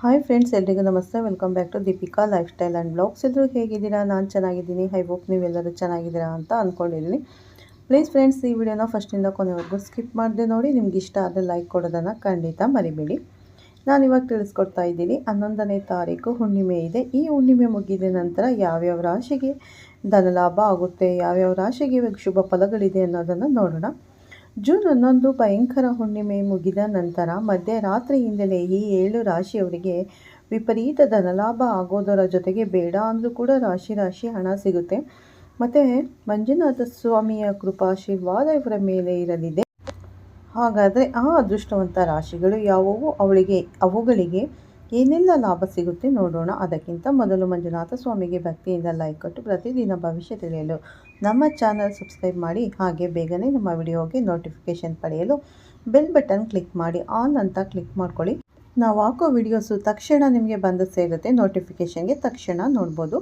Hi friends ಎಲ್ರಿಗೂ ನಮಸ್ತೆ. Welcome back to Deepika lifestyle and blogs ಎಲ್ಲರೂ ಹೇಗಿದ್ದೀರಾ? ನಾನು ಚೆನ್ನಾಗಿದ್ದೀನಿ. ಐ ಹೋಪ್ ನೀವೆಲ್ಲರೂ ಚೆನ್ನಾಗಿದ್ದೀರಾ ಅಂತ ಅಂದ್ಕೊಂಡಿದ್ದೀನಿ ಪ್ಲೀಸ್ ಫ್ರೆಂಡ್ಸ್ ಈ ವಿಡಿಯೋನ ಫಸ್ಟಿಂದ ಕೊನೆವರೆಗೂ ಸ್ಕಿಪ್ ಮಾಡಿದೆ ನೋಡಿ. ನಿಮ್ಗೆ ಇಷ್ಟ ಆದರೆ ಲೈಕ್ ಕೊಡೋದನ್ನು ಖಂಡಿತ ಮರಿಬೇಡಿ. ಇವಾಗ ತಿಳಿಸ್ಕೊಡ್ತಾ ಇದ್ದೀನಿ. ಹನ್ನೊಂದನೇ ತಾರೀಕು ಹುಣ್ಣಿಮೆ ಇದೆ. ಈ ಹುಣ್ಣಿಮೆ ಮುಗಿದ ನಂತರ ಯಾವ್ಯಾವ ರಾಶಿಗೆ ಧನಲಾಭ ಆಗುತ್ತೆ, ಯಾವ್ಯಾವ ರಾಶಿಗೆ ಶುಭ ಫಲಗಳಿದೆ ಅನ್ನೋದನ್ನು ನೋಡೋಣ. ಜೂನ್ ಹನ್ನೊಂದು ಭಯಂಕರ ಹುಣ್ಣಿಮೆ ಮುಗಿದ ನಂತರ ಮಧ್ಯರಾತ್ರಿಯಿಂದಲೇ ಈ ಏಳು ರಾಶಿಯವರಿಗೆ ವಿಪರೀತ ಧನಲಾಭ ಆಗೋದರ ಜೊತೆಗೆ ಬೇಡ ಅಂದರೂ ಕೂಡ ರಾಶಿ ರಾಶಿ ಹಣ ಸಿಗುತ್ತೆ. ಮತ್ತು ಮಂಜುನಾಥ ಸ್ವಾಮಿಯ ಕೃಪಾಶೀರ್ವಾದ ಇವರ ಮೇಲೆ ಇರಲಿದೆ. ಹಾಗಾದರೆ ಆ ಅದೃಷ್ಟವಂತ ರಾಶಿಗಳು ಯಾವುವು ಅವಳಿಗೆ, ಅವುಗಳಿಗೆ ಏನೆಲ್ಲ ಲಾಭ ಸಿಗುತ್ತೆ ನೋಡೋಣ. ಅದಕ್ಕಿಂತ ಮೊದಲು ಮಂಜುನಾಥ ಸ್ವಾಮಿಗೆ ಭಕ್ತಿಯಿಂದ ಲೈಕ್ ಕೊಟ್ಟು ಪ್ರತಿದಿನ ಭವಿಷ್ಯ ತಿಳಿಯಲು ನಮ್ಮ ಚಾನಲ್ ಸಬ್ಸ್ಕ್ರೈಬ್ ಮಾಡಿ ಹಾಗೆ ಬೇಗನೆ ನಮ್ಮ ವಿಡಿಯೋಗೆ ನೋಟಿಫಿಕೇಷನ್ ಪಡೆಯಲು ಬೆಲ್ ಬಟನ್ ಕ್ಲಿಕ್ ಮಾಡಿ ಆನ್ ಅಂತ ಕ್ಲಿಕ್ ಮಾಡ್ಕೊಳ್ಳಿ. ನಾವು ಹಾಕೋ ವಿಡಿಯೋಸು ತಕ್ಷಣ ನಿಮಗೆ ಬಂದು ಸೇರುತ್ತೆ ನೋಟಿಫಿಕೇಷನ್ಗೆ ತಕ್ಷಣ ನೋಡ್ಬೋದು.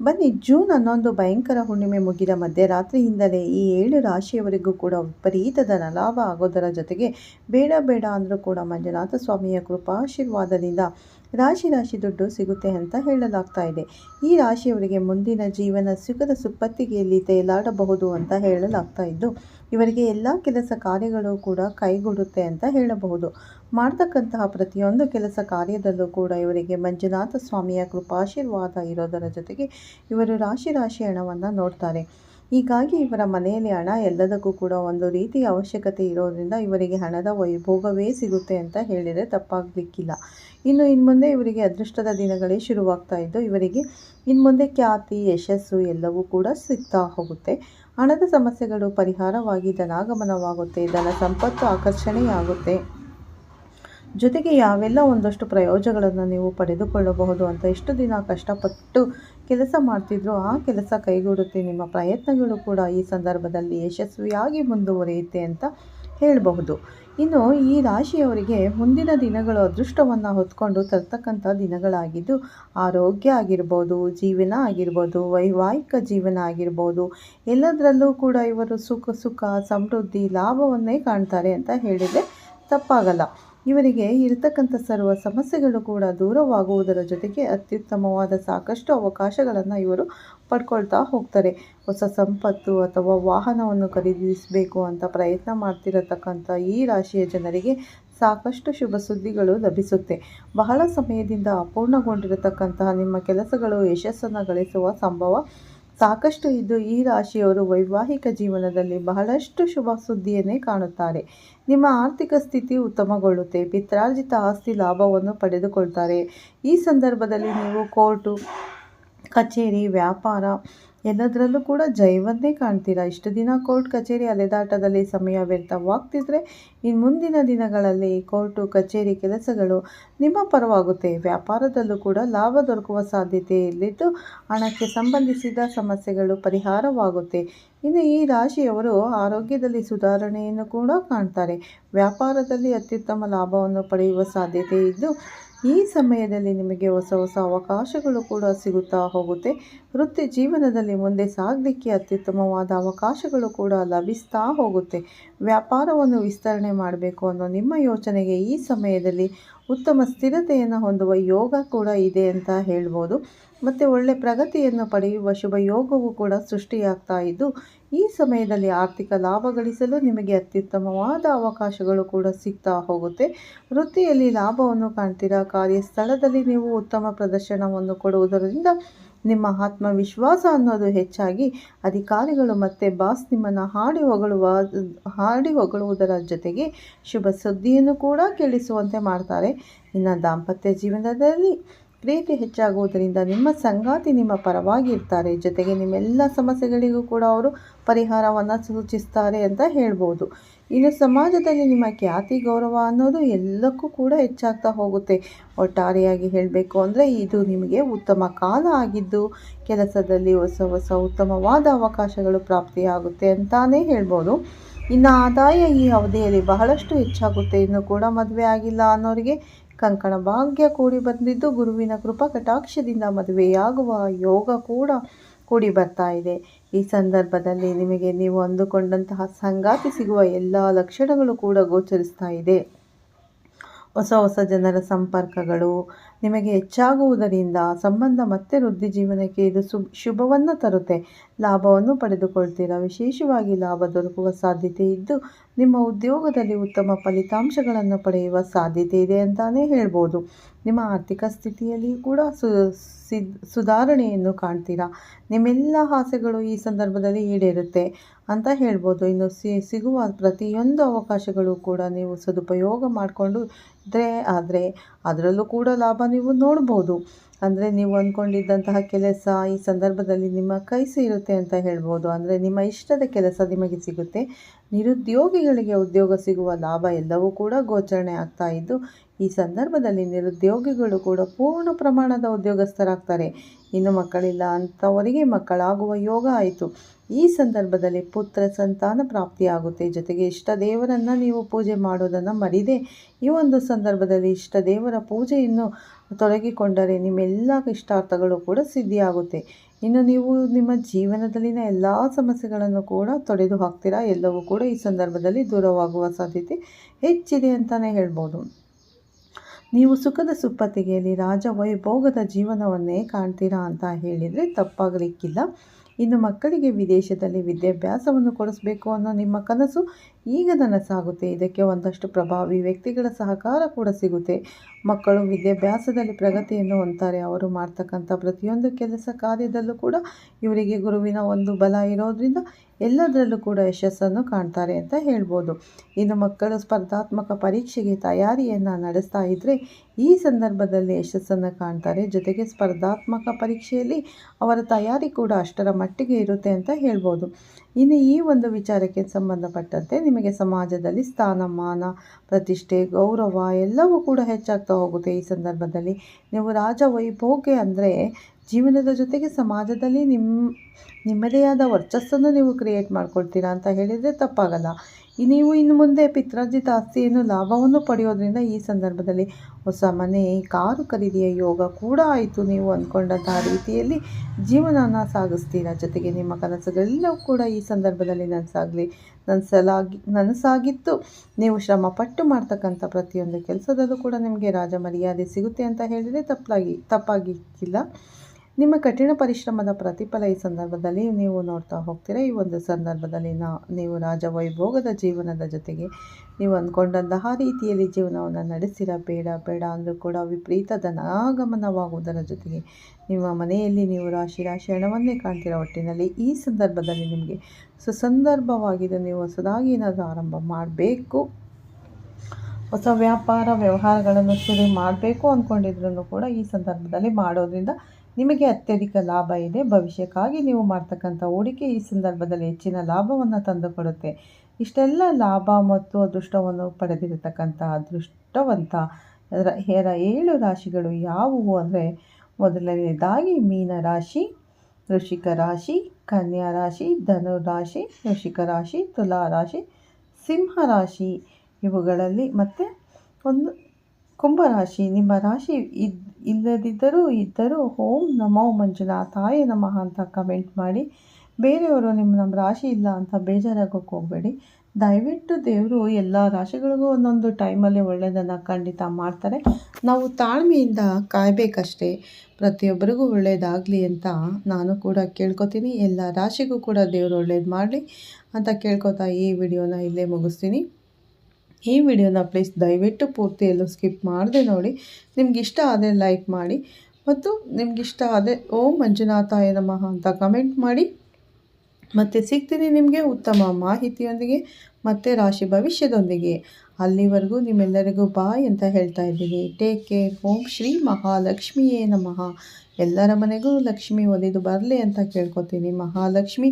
ಬನ್ನಿ ಜೂನ್ ಹನ್ನೊಂದು ಭಯಂಕರ ಹುಣ್ಣಿಮೆ ಮುಗಿದ ಮಧ್ಯರಾತ್ರಿಯಿಂದಲೇ ಈ ಏಳು ರಾಶಿಯವರಿಗೂ ಕೂಡ ವಿಪರೀತದ ಲಾಭ ಆಗೋದರ ಜೊತೆಗೆ ಬೇಡ ಬೇಡ ಅಂದರೂ ಕೂಡ ಮಂಜುನಾಥ ಸ್ವಾಮಿಯ ಕೃಪಾಶೀರ್ವಾದದಿಂದ ರಾಶಿ ರಾಶಿ ದುಡ್ಡು ಸಿಗುತ್ತೆ ಅಂತ ಹೇಳಲಾಗ್ತಾ ಇದೆ. ಈ ರಾಶಿಯವರಿಗೆ ಮುಂದಿನ ಜೀವನ ಸುಖದ ಸುಪ್ಪತ್ತಿಗೆಯಲ್ಲಿ ತೇಲಾಡಬಹುದು ಅಂತ ಹೇಳಲಾಗ್ತಾ ಇದ್ದು, ಇವರಿಗೆ ಎಲ್ಲ ಕೆಲಸ ಕಾರ್ಯಗಳು ಕೂಡ ಕೈಗೂಡುತ್ತೆ ಅಂತ ಹೇಳಬಹುದು. ಮಾಡ್ತಕ್ಕಂತಹ ಪ್ರತಿಯೊಂದು ಕೆಲಸ ಕಾರ್ಯದಲ್ಲೂ ಕೂಡ ಇವರಿಗೆ ಮಂಜುನಾಥ ಸ್ವಾಮಿಯ ಕೃಪಾಶೀರ್ವಾದ ಇರೋದರ ಜೊತೆಗೆ ಇವರು ರಾಶಿ ರಾಶಿ ಹಣವನ್ನು ನೋಡ್ತಾರೆ. ಹೀಗಾಗಿ ಇವರ ಮನೆಯಲ್ಲಿ ಹಣ ಎಲ್ಲದಕ್ಕೂ ಕೂಡ ಒಂದು ರೀತಿ ಅವಶ್ಯಕತೆ ಇರೋದ್ರಿಂದ ಇವರಿಗೆ ಹಣದ ವೈಭೋಗವೇ ಸಿಗುತ್ತೆ ಅಂತ ಹೇಳಿದರೆ ತಪ್ಪಾಗಲಿಕ್ಕಿಲ್ಲ. ಇನ್ನು ಇನ್ಮುಂದೆ ಇವರಿಗೆ ಅದೃಷ್ಟದ ದಿನಗಳೇ ಶುರುವಾಗ್ತಾ ಇದ್ದು ಇವರಿಗೆ ಇನ್ಮುಂದೆ ಖ್ಯಾತಿ, ಯಶಸ್ಸು ಎಲ್ಲವೂ ಕೂಡ ಸಿಗ್ತಾ ಹೋಗುತ್ತೆ. ಹಣದ ಸಮಸ್ಯೆಗಳು ಪರಿಹಾರವಾಗಿ ಧನಾಗಮನವಾಗುತ್ತೆ, ಧನ ಸಂಪತ್ತು ಆಕರ್ಷಣೆಯಾಗುತ್ತೆ. ಜೊತೆಗೆ ಯಾವೆಲ್ಲ ಒಂದಷ್ಟು ಪ್ರಯೋಜನಗಳನ್ನು ನೀವು ಪಡೆದುಕೊಳ್ಳಬಹುದು ಅಂತ ಎಷ್ಟು ದಿನ ಕಷ್ಟಪಟ್ಟು ಕೆಲಸ ಮಾಡ್ತಿದ್ರು ಆ ಕೆಲಸ ಕೈಗೂಡುತ್ತೆ. ನಿಮ್ಮ ಪ್ರಯತ್ನಗಳು ಕೂಡ ಈ ಸಂದರ್ಭದಲ್ಲಿ ಯಶಸ್ವಿಯಾಗಿ ಮುಂದುವರಿಯುತ್ತೆ ಅಂತ ಹೇಳಬಹುದು. ಇನ್ನು ಈ ರಾಶಿಯವರಿಗೆ ಮುಂದಿನ ದಿನಗಳು ಅದೃಷ್ಟವನ್ನು ಹೊತ್ಕೊಂಡು ತರ್ತಕ್ಕಂಥ ದಿನಗಳಾಗಿದ್ದು ಆರೋಗ್ಯ ಆಗಿರ್ಬೋದು, ಜೀವನ ಆಗಿರ್ಬೋದು, ವೈವಾಹಿಕ ಜೀವನ ಆಗಿರ್ಬೋದು, ಎಲ್ಲದರಲ್ಲೂ ಕೂಡ ಇವರು ಸುಖ ಸುಖ, ಸಮೃದ್ಧಿ, ಲಾಭವನ್ನೇ ಕಾಣ್ತಾರೆ ಅಂತ ಹೇಳಿದರೆ ತಪ್ಪಾಗಲ್ಲ. ಇವರಿಗೆ ಇರತಕ್ಕಂಥ ಸರ್ವ ಸಮಸ್ಯೆಗಳು ಕೂಡ ದೂರವಾಗುವುದರ ಜೊತೆಗೆ ಅತ್ಯುತ್ತಮವಾದ ಸಾಕಷ್ಟು ಅವಕಾಶಗಳನ್ನು ಇವರು ಪಡ್ಕೊಳ್ತಾ ಹೋಗ್ತಾರೆ. ಹೊಸ ಸಂಪತ್ತು ಅಥವಾ ವಾಹನವನ್ನು ಖರೀದಿಸಬೇಕು ಅಂತ ಪ್ರಯತ್ನ ಮಾಡ್ತಿರತಕ್ಕಂಥ ಈ ರಾಶಿಯ ಜನರಿಗೆ ಸಾಕಷ್ಟು ಶುಭ ಸುದ್ದಿಗಳು ಲಭಿಸುತ್ತೆ. ಬಹಳ ಸಮಯದಿಂದ ಅಪೂರ್ಣಗೊಂಡಿರತಕ್ಕಂತಹ ನಿಮ್ಮ ಕೆಲಸಗಳು ಯಶಸ್ಸನ್ನು ಗಳಿಸುವ ಸಂಭವ ಸಾಕಷ್ಟು ಇದ್ದು ಈ ರಾಶಿಯವರು ವೈವಾಹಿಕ ಜೀವನದಲ್ಲಿ ಬಹಳಷ್ಟು ಶುಭ ಸುದ್ದಿಯನ್ನೇ ಕಾಣುತ್ತಾರೆ. ನಿಮ್ಮ ಆರ್ಥಿಕ ಸ್ಥಿತಿ ಉತ್ತಮಗೊಳ್ಳುತ್ತೆ. ಪಿತ್ರಾರ್ಜಿತ ಆಸ್ತಿ ಲಾಭವನ್ನು ಪಡೆದುಕೊಳ್ತಾರೆ. ಈ ಸಂದರ್ಭದಲ್ಲಿ ನೀವು ಕೋರ್ಟು, ಕಚೇರಿ, ವ್ಯಾಪಾರ ಎಲ್ಲದರಲ್ಲೂ ಕೂಡ ಜೈವನ್ನೇ ಕಾಣ್ತೀರಾ? ಇಷ್ಟು ದಿನ ಕೋರ್ಟ್ ಕಚೇರಿ ಅಲೆದಾಟದಲ್ಲಿ ಸಮಯ ವ್ಯರ್ಥವಾಗ್ತಿದ್ರೆ ಇನ್ನು ಮುಂದಿನ ದಿನಗಳಲ್ಲಿ ಕೋರ್ಟು, ಕಚೇರಿ ಕೆಲಸಗಳು ನಿಮ್ಮ ಪರವಾಗುತ್ತೆ. ವ್ಯಾಪಾರದಲ್ಲೂ ಕೂಡ ಲಾಭ ದೊರಕುವ ಸಾಧ್ಯತೆ ಇಲ್ಲಿದ್ದು ಹಣಕ್ಕೆ ಸಂಬಂಧಿಸಿದ ಸಮಸ್ಯೆಗಳು ಪರಿಹಾರವಾಗುತ್ತೆ. ಇನ್ನು ಈ ರಾಶಿಯವರು ಆರೋಗ್ಯದಲ್ಲಿ ಸುಧಾರಣೆಯನ್ನು ಕೂಡ ಕಾಣ್ತಾರೆ. ವ್ಯಾಪಾರದಲ್ಲಿ ಅತ್ಯುತ್ತಮ ಲಾಭವನ್ನು ಪಡೆಯುವ ಸಾಧ್ಯತೆ ಇದ್ದು ಈ ಸಮಯದಲ್ಲಿ ನಿಮಗೆ ಹೊಸ ಹೊಸ ಅವಕಾಶಗಳು ಕೂಡ ಸಿಗುತ್ತಾ ಹೋಗುತ್ತೆ. ವೃತ್ತಿ ಜೀವನದಲ್ಲಿ ಮುಂದೆ ಸಾಗಲಿಕ್ಕೆ ಅತ್ಯುತ್ತಮವಾದ ಅವಕಾಶಗಳು ಕೂಡ ಲಭಿಸ್ತಾ ಹೋಗುತ್ತೆ. ವ್ಯಾಪಾರವನ್ನು ವಿಸ್ತರಣೆ ಮಾಡಬೇಕು ಅನ್ನೋ ನಿಮ್ಮ ಯೋಚನೆಗೆ ಈ ಸಮಯದಲ್ಲಿ ಉತ್ತಮ ಸ್ಥಿರತೆಯನ್ನು ಹೊಂದುವ ಯೋಗ ಕೂಡ ಇದೆ ಅಂತ ಹೇಳ್ಬೋದು. ಮತ್ತು ಒಳ್ಳೆ ಪ್ರಗತಿಯನ್ನು ಪಡೆಯುವ ಶುಭ ಯೋಗವು ಕೂಡ ಸೃಷ್ಟಿಯಾಗ್ತಾ ಇದ್ದು, ಈ ಸಮಯದಲ್ಲಿ ಆರ್ಥಿಕ ಲಾಭ ಗಳಿಸಲು ನಿಮಗೆ ಅತ್ಯುತ್ತಮವಾದ ಅವಕಾಶಗಳು ಕೂಡ ಸಿಗ್ತಾ ಹೋಗುತ್ತೆ. ವೃತ್ತಿಯಲ್ಲಿ ಲಾಭವನ್ನು ಕಾಣ್ತೀರಾ? ಕಾರ್ಯಸ್ಥಳದಲ್ಲಿ ನೀವು ಉತ್ತಮ ಪ್ರದರ್ಶನವನ್ನು ಕೊಡುವುದರಿಂದ ನಿಮ್ಮ ಆತ್ಮವಿಶ್ವಾಸ ಅನ್ನೋದು ಹೆಚ್ಚಾಗಿ ಅಧಿಕಾರಿಗಳು ಮತ್ತು ಬಾಸ್ ನಿಮ್ಮನ್ನು ಹಾಡಿ ಹೊಗಳುವ, ಹಾಡಿ ಹೊಗಳುವುದರ ಜೊತೆಗೆ ಶುಭ ಸುದ್ದಿಯನ್ನು ಕೂಡ ಕೇಳಿಸುವಂತೆ ಮಾಡ್ತಾರೆ. ಇನ್ನು ದಾಂಪತ್ಯ ಜೀವನದಲ್ಲಿ ಪ್ರೀತಿ ಹೆಚ್ಚಾಗುವುದರಿಂದ ನಿಮ್ಮ ಸಂಗಾತಿ ನಿಮ್ಮ ಪರವಾಗಿ ಇರ್ತಾರೆ ಜೊತೆಗೆ ನಿಮ್ಮೆಲ್ಲ ಸಮಸ್ಯೆಗಳಿಗೂ ಕೂಡ ಅವರು ಪರಿಹಾರವನ್ನು ಸೂಚಿಸ್ತಾರೆ ಅಂತ ಹೇಳ್ಬೋದು. ಇನ್ನು ಸಮಾಜದಲ್ಲಿ ನಿಮ್ಮ ಖ್ಯಾತಿ, ಗೌರವ ಅನ್ನೋದು ಎಲ್ಲಕ್ಕೂ ಕೂಡ ಹೆಚ್ಚಾಗ್ತಾ ಹೋಗುತ್ತೆ. ಒಟ್ಟಾರೆಯಾಗಿ ಹೇಳಬೇಕು ಅಂದರೆ ಇದು ನಿಮಗೆ ಉತ್ತಮ ಕಾಲ ಆಗಿದ್ದು, ಕೆಲಸದಲ್ಲಿ ಹೊಸ ಹೊಸ ಉತ್ತಮವಾದ ಅವಕಾಶಗಳು ಪ್ರಾಪ್ತಿಯಾಗುತ್ತೆ ಅಂತಲೇ ಹೇಳ್ಬೋದು. ಇನ್ನು ಆದಾಯ ಈ ಅವಧಿಯಲ್ಲಿ ಬಹಳಷ್ಟು ಹೆಚ್ಚಾಗುತ್ತೆ. ಇನ್ನು ಕೂಡ ಮದುವೆ ಆಗಿಲ್ಲ ಅನ್ನೋರಿಗೆ ಕಂಕಣ ಭಾಗ್ಯ ಕೂಡಿ ಬಂದಿದ್ದು ಗುರುವಿನ ಕೃಪಾ ಕಟಾಕ್ಷದಿಂದ ಮದುವೆಯಾಗುವ ಯೋಗ ಕೂಡ ಕೂಡಿ ಬರ್ತಾ ಇದೆ. ಈ ಸಂದರ್ಭದಲ್ಲಿ ನಿಮಗೆ ನೀವು ಅಂದುಕೊಂಡಂತಹ ಸಂಗಾತಿ ಸಿಗುವ ಎಲ್ಲ ಲಕ್ಷಣಗಳು ಕೂಡ ಗೋಚರಿಸ್ತಾ ಇದೆ. ಹೊಸ ಹೊಸ ಜನರ ಸಂಪರ್ಕಗಳು ನಿಮಗೆ ಹೆಚ್ಚಾಗುವುದರಿಂದ ಸಂಬಂಧ ಮತ್ತೆ ವೃದ್ಧಿ ಜೀವನಕ್ಕೆ ಇದು ಸು ಶುಭವನ್ನು ತರುತ್ತೆ. ಲಾಭವನ್ನು ಪಡೆದುಕೊಳ್ತೀರಾ? ವಿಶೇಷವಾಗಿ ಲಾಭ ದೊರಕುವ ಸಾಧ್ಯತೆ ಇದ್ದು, ನಿಮ್ಮ ಉದ್ಯೋಗದಲ್ಲಿ ಉತ್ತಮ ಫಲಿತಾಂಶಗಳನ್ನು ಪಡೆಯುವ ಸಾಧ್ಯತೆ ಇದೆ ಅಂತಲೇ ಹೇಳ್ಬೋದು. ನಿಮ್ಮ ಆರ್ಥಿಕ ಸ್ಥಿತಿಯಲ್ಲಿ ಕೂಡ ಸು ಸುಧಾರಣೆಯನ್ನು ಕಾಣ್ತೀರಾ? ನಿಮ್ಮೆಲ್ಲ ಆಸೆಗಳು ಈ ಸಂದರ್ಭದಲ್ಲಿ ಈಡೇರುತ್ತೆ ಅಂತ ಹೇಳ್ಬೋದು. ಇನ್ನು ಸಿಗುವ ಪ್ರತಿಯೊಂದು ಅವಕಾಶಗಳು ಕೂಡ ನೀವು ಸದುಪಯೋಗ ಮಾಡಿಕೊಂಡು ಇದ್ರೆ ಆದರೆ, ಅದರಲ್ಲೂ ಕೂಡ ಲಾಭ ನೀವು ನೋಡ್ಬೋದು. ಅಂದರೆ ನೀವು ಅಂದ್ಕೊಂಡಿದ್ದಂತಹ ಕೆಲಸ ಈ ಸಂದರ್ಭದಲ್ಲಿ ನಿಮ್ಮ ಕೈ ಸೇರುತ್ತೆ ಅಂತ ಹೇಳ್ಬೋದು. ಅಂದರೆ ನಿಮ್ಮ ಇಷ್ಟದ ಕೆಲಸ ನಿಮಗೆ ಸಿಗುತ್ತೆ. ನಿರುದ್ಯೋಗಿಗಳಿಗೆ ಉದ್ಯೋಗ ಸಿಗುವ ಲಾಭ ಎಲ್ಲವೂ ಕೂಡ ಗೋಚರಣೆ ಆಗ್ತಾ ಇದ್ದು, ಈ ಸಂದರ್ಭದಲ್ಲಿ ನಿರುದ್ಯೋಗಿಗಳು ಕೂಡ ಪೂರ್ಣ ಪ್ರಮಾಣದ ಉದ್ಯೋಗಸ್ಥರಾಗ್ತಾರೆ. ಇನ್ನು ಮಕ್ಕಳಿಲ್ಲ ಅಂಥವರಿಗೆ ಮಕ್ಕಳಾಗುವ ಯೋಗ ಆಯಿತು. ಈ ಸಂದರ್ಭದಲ್ಲಿ ಪುತ್ರ ಸಂತಾನ ಪ್ರಾಪ್ತಿಯಾಗುತ್ತೆ ಜೊತೆಗೆ ಇಷ್ಟ ದೇವರನ್ನು ನೀವು ಪೂಜೆ ಮಾಡೋದನ್ನು ಮರಿದೆ. ಈ ಒಂದು ಸಂದರ್ಭದಲ್ಲಿ ಇಷ್ಟ ದೇವರ ಪೂಜೆಯನ್ನು ತೊಡಗಿಕೊಂಡರೆ ನಿಮ್ಮೆಲ್ಲ ಇಷ್ಟಾರ್ಥಗಳು ಕೂಡ ಸಿದ್ಧಿಯಾಗುತ್ತೆ. ಇನ್ನು ನೀವು ನಿಮ್ಮ ಜೀವನದಲ್ಲಿನ ಎಲ್ಲ ಸಮಸ್ಯೆಗಳನ್ನು ಕೂಡ ತೊಡೆದು ಹಾಕ್ತೀರಾ? ಎಲ್ಲವೂ ಕೂಡ ಈ ಸಂದರ್ಭದಲ್ಲಿ ದೂರವಾಗುವ ಸಾಧ್ಯತೆ ಹೆಚ್ಚಿದೆ ಅಂತಲೇ ಹೇಳ್ಬೋದು. ನೀವು ಸುಖದ ಸುಪ್ಪತ್ತಿಗೆಯಲ್ಲಿ ರಾಜ ವೈಭೋಗದ ಜೀವನವನ್ನೇ ಕಾಣ್ತೀರಾ ಅಂತ ಹೇಳಿದರೆ ತಪ್ಪಾಗಲಿಕ್ಕಿಲ್ಲ. ಇನ್ನು ಮಕ್ಕಳಿಗೆ ವಿದೇಶದಲ್ಲಿ ವಿದ್ಯಾಭ್ಯಾಸವನ್ನು ಕೊಡಿಸಬೇಕು ಅನ್ನೋ ನಿಮ್ಮ ಕನಸು ಈಗ ನನಸಾಗುತ್ತೆ. ಇದಕ್ಕೆ ಒಂದಷ್ಟು ಪ್ರಭಾವಿ ವ್ಯಕ್ತಿಗಳ ಸಹಕಾರ ಕೂಡ ಸಿಗುತ್ತೆ. ಮಕ್ಕಳು ವಿದ್ಯಾಭ್ಯಾಸದಲ್ಲಿ ಪ್ರಗತಿಯನ್ನು ಹೊಂತಾರೆ ಅವರು ಮಾಡ್ತಕ್ಕಂಥ ಪ್ರತಿಯೊಂದು ಕೆಲಸ ಕಾರ್ಯದಲ್ಲೂ ಕೂಡ ಇವರಿಗೆ ಗುರುವಿನ ಒಂದು ಬಲ ಇರೋದ್ರಿಂದ ಎಲ್ಲದರಲ್ಲೂ ಕೂಡ ಯಶಸ್ಸನ್ನು ಕಾಣ್ತಾರೆ ಅಂತ ಹೇಳ್ಬೋದು. ಇನ್ನು ಮಕ್ಕಳು ಸ್ಪರ್ಧಾತ್ಮಕ ಪರೀಕ್ಷೆಗೆ ತಯಾರಿಯನ್ನು ನಡೆಸ್ತಾ ಇದ್ದರೆ ಈ ಸಂದರ್ಭದಲ್ಲಿ ಯಶಸ್ಸನ್ನು ಕಾಣ್ತಾರೆ. ಜೊತೆಗೆ ಸ್ಪರ್ಧಾತ್ಮಕ ಪರೀಕ್ಷೆಯಲ್ಲಿ ಅವರ ತಯಾರಿ ಕೂಡ ಅಷ್ಟರ ಮಟ್ಟಿಗೆ ಇರುತ್ತೆ ಅಂತ ಹೇಳ್ಬೋದು. ಇನ್ನು ಈ ಒಂದು ವಿಚಾರಕ್ಕೆ ಸಂಬಂಧಪಟ್ಟಂತೆ ನಿಮಗೆ ಸಮಾಜದಲ್ಲಿ ಸ್ಥಾನಮಾನ ಪ್ರತಿಷ್ಠೆ, ಗೌರವ ಎಲ್ಲವೂ ಕೂಡ ಹೆಚ್ಚಾಗ್ತಾ ಹೋಗುತ್ತೆ. ಈ ಸಂದರ್ಭದಲ್ಲಿ ನೀವು ರಾಜ ವೈಭೋಗ್ಯ ಅಂದರೆ ಜೀವನದ ಜೊತೆಗೆ ಸಮಾಜದಲ್ಲಿ ನಿಮ್ಮ ನಿಮ್ಮದೇ ಆದ ವರ್ಚಸ್ಸನ್ನು ನೀವು ಕ್ರಿಯೇಟ್ ಮಾಡ್ಕೊಳ್ತೀರಾ ಅಂತ ಹೇಳಿದರೆ ತಪ್ಪಾಗಲ್ಲ. ನೀವು ಇನ್ನು ಮುಂದೆ ಪಿತ್ರಾರ್ಜಿತ ಆಸ್ತಿಯನ್ನು ಲಾಭವನ್ನು ಪಡೆಯೋದ್ರಿಂದ ಈ ಸಂದರ್ಭದಲ್ಲಿ ಹೊಸ ಮನೆ, ಕಾರು ಖರೀದಿಯ ಯೋಗ ಕೂಡ ಆಯಿತು ನೀವು ಅಂದ್ಕೊಂಡಂತಹ ರೀತಿಯಲ್ಲಿ ಜೀವನವನ್ನು ಸಾಗಿಸ್ತೀರಾ. ಜೊತೆಗೆ ನಿಮ್ಮ ಕನಸುಗಳೆಲ್ಲವೂ ಕೂಡ ಈ ಸಂದರ್ಭದಲ್ಲಿ ನನಸಾಗಲಿ ನನಸಲಾಗಿ ನನಸಾಗಿತ್ತು. ನೀವು ಶ್ರಮ ಪಟ್ಟು ಮಾಡ್ತಕ್ಕಂಥ ಪ್ರತಿಯೊಂದು ಕೆಲಸದಲ್ಲೂ ಕೂಡ ನಿಮಗೆ ರಾಜ ಮರ್ಯಾದೆ ಸಿಗುತ್ತೆ ಅಂತ ಹೇಳಿದರೆ ತಪ್ಪಾಗಿ ತಪ್ಪಾಗಿಕ್ಕಿಲ್ಲ. ನಿಮ್ಮ ಕಠಿಣ ಪರಿಶ್ರಮದ ಪ್ರತಿಫಲ ಈ ಸಂದರ್ಭದಲ್ಲಿ ನೀವು ನೋಡ್ತಾ ಹೋಗ್ತೀರಾ? ಈ ಒಂದು ಸಂದರ್ಭದಲ್ಲಿ ನಾ, ನೀವು ರಾಜ ವೈಭೋಗದ ಜೀವನದ ಜೊತೆಗೆ ನೀವು ಅಂದ್ಕೊಂಡಂತಹ ರೀತಿಯಲ್ಲಿ ಜೀವನವನ್ನು ನಡೆಸಿರ? ಬೇಡ ಬೇಡ ಅಂದರೂ ಕೂಡ ವಿಪರೀತ ಧನಾಗಮನವಾಗುವುದರ ಜೊತೆಗೆ ನಿಮ್ಮ ಮನೆಯಲ್ಲಿ ನೀವು ರಾಶಿ ರಾಶಿ ಹಣವನ್ನೇ ಕಾಣ್ತೀರ? ಒಟ್ಟಿನಲ್ಲಿ ಈ ಸಂದರ್ಭದಲ್ಲಿ ನಿಮಗೆ ಸುಸಂದರ್ಭವಾಗಿದ್ದು ನೀವು ಹೊಸದಾಗಿ ಏನಾದರೂ ಆರಂಭ ಮಾಡಬೇಕು? ಹೊಸ ವ್ಯಾಪಾರ, ವ್ಯವಹಾರಗಳನ್ನು ಶುರು ಮಾಡಬೇಕು ಅಂದ್ಕೊಂಡಿದ್ರು ಕೂಡ ಈ ಸಂದರ್ಭದಲ್ಲಿ ಮಾಡೋದ್ರಿಂದ ನಿಮಗೆ ಅತ್ಯಧಿಕ ಲಾಭ ಇದೆ. ಭವಿಷ್ಯಕ್ಕಾಗಿ ನೀವು ಮಾಡ್ತಕ್ಕಂಥ ಹೂಡಿಕೆ ಈ ಸಂದರ್ಭದಲ್ಲಿ ಹೆಚ್ಚಿನ ಲಾಭವನ್ನು ತಂದುಕೊಡುತ್ತೆ. ಇಷ್ಟೆಲ್ಲ ಲಾಭ ಮತ್ತು ಅದೃಷ್ಟವನ್ನು ಪಡೆದಿರತಕ್ಕಂಥ ಅದೃಷ್ಟವಂತ ಏಳು ರಾಶಿಗಳು ಯಾವುವು ಅಂದರೆ ಮೊದಲನೇದಾಗಿ ಮೀನ ರಾಶಿ ಋಷಿಕ ರಾಶಿ, ಕನ್ಯಾ ರಾಶಿ, ಧನು ರಾಶಿ ಋಷಿಕ ರಾಶಿ, ತುಲಾ ರಾಶಿ, ಸಿಂಹ ರಾಶಿ ಇವುಗಳಲ್ಲಿ ಮತ್ತು ಒಂದು ಕುಂಭರಾಶಿ ನಿಮ್ಮ ರಾಶಿ ಇಲ್ಲದಿದ್ದರೂ ಇದ್ದರೂ ಓಂ ನಮೋ ಮಂಜುನಾಥಾಯ ನಮಃ ಅಂತ ಕಮೆಂಟ್ ಮಾಡಿ. ಬೇರೆಯವರು ನಿಮ್ಮ ನಮ್ಮ ರಾಶಿ ಇಲ್ಲ ಅಂತ ಬೇಜಾರಾಗೋಕ್ಕೆ ಹೋಗಬೇಡಿ. ದಯವಿಟ್ಟು ದೇವರು ಎಲ್ಲ ರಾಶಿಗಳಿಗೂ ಒಂದೊಂದು ಟೈಮಲ್ಲಿ ಒಳ್ಳೆಯದನ್ನು ಖಂಡಿತ ಮಾಡ್ತಾರೆ. ನಾವು ತಾಳ್ಮೆಯಿಂದ ಕಾಯಬೇಕಷ್ಟೇ. ಪ್ರತಿಯೊಬ್ಬರಿಗೂ ಒಳ್ಳೆಯದಾಗಲಿ ಅಂತ ನಾನು ಕೂಡ ಕೇಳ್ಕೊತೀನಿ. ಎಲ್ಲ ರಾಶಿಗೂ ಕೂಡ ದೇವರು ಒಳ್ಳೇದು ಮಾಡಲಿ ಅಂತ ಕೇಳ್ಕೊತಾ ಈ ವಿಡಿಯೋನ ಇಲ್ಲೇ ಮುಗಿಸ್ತೀನಿ. ಈ ವಿಡಿಯೋನ ಪ್ಲೀಸ್ ದಯವಿಟ್ಟು ಪೂರ್ತಿಯಲ್ಲೂ ಸ್ಕಿಪ್ ಮಾಡದೆ ನೋಡಿ. ನಿಮ್ಗೆ ಇಷ್ಟ ಆದರೆ ಲೈಕ್ ಮಾಡಿ ಮತ್ತು ನಿಮಗಿಷ್ಟ ಆದರೆ ಓಂ ಮಂಜುನಾಥಾಯ ನಮಃ ಅಂತ ಕಮೆಂಟ್ ಮಾಡಿ. ಮತ್ತು ಸಿಗ್ತೀನಿ ನಿಮಗೆ ಉತ್ತಮ ಮಾಹಿತಿಯೊಂದಿಗೆ. ಮತ್ತು ರಾಶಿ ಭವಿಷ್ಯದೊಂದಿಗೆ. ಅಲ್ಲಿವರೆಗೂ ನಿಮ್ಮೆಲ್ಲರಿಗೂ ಬಾಯ್ ಅಂತ ಹೇಳ್ತಾ ಇದ್ದೀನಿ. ಟೇಕ್ ಕೇರ್ ಓಂ ಶ್ರೀ ಮಹಾಲಕ್ಷ್ಮಿಯೇ ನಮಃ. ಎಲ್ಲರ ಮನೆಗೂ ಲಕ್ಷ್ಮಿ ಒಲಿದು ಬರಲಿ ಅಂತ ಕೇಳ್ಕೊತೀನಿ. ಮಹಾಲಕ್ಷ್ಮಿ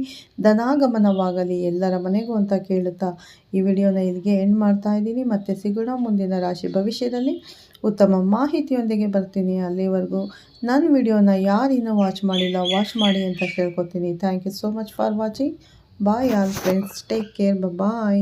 ಧನಾಗಮನವಾಗಲಿ ಎಲ್ಲರ ಮನೆಗೂ ಅಂತ ಕೇಳುತ್ತಾ ಈ ವಿಡಿಯೋನ ಇಲ್ಲಿಗೆ ಎಂಡ್ ಮಾಡ್ತಾ ಇದ್ದೀನಿ. ಮತ್ತೆ ಸಿಗೋಣ ಮುಂದಿನ ರಾಶಿ ಭವಿಷ್ಯದಲ್ಲಿ. ಉತ್ತಮ ಮಾಹಿತಿಯೊಂದಿಗೆ ಬರ್ತೀನಿ. ಅಲ್ಲಿವರೆಗೂ ನನ್ನ ವಿಡಿಯೋನ ಯಾರಿನ್ನೂ ವಾಚ್ ಮಾಡಿಲ್ಲ ವಾಚ್ ಮಾಡಿ ಅಂತ ಕೇಳ್ಕೊತೀನಿ. Thank you so much for watching bye all friends take care bye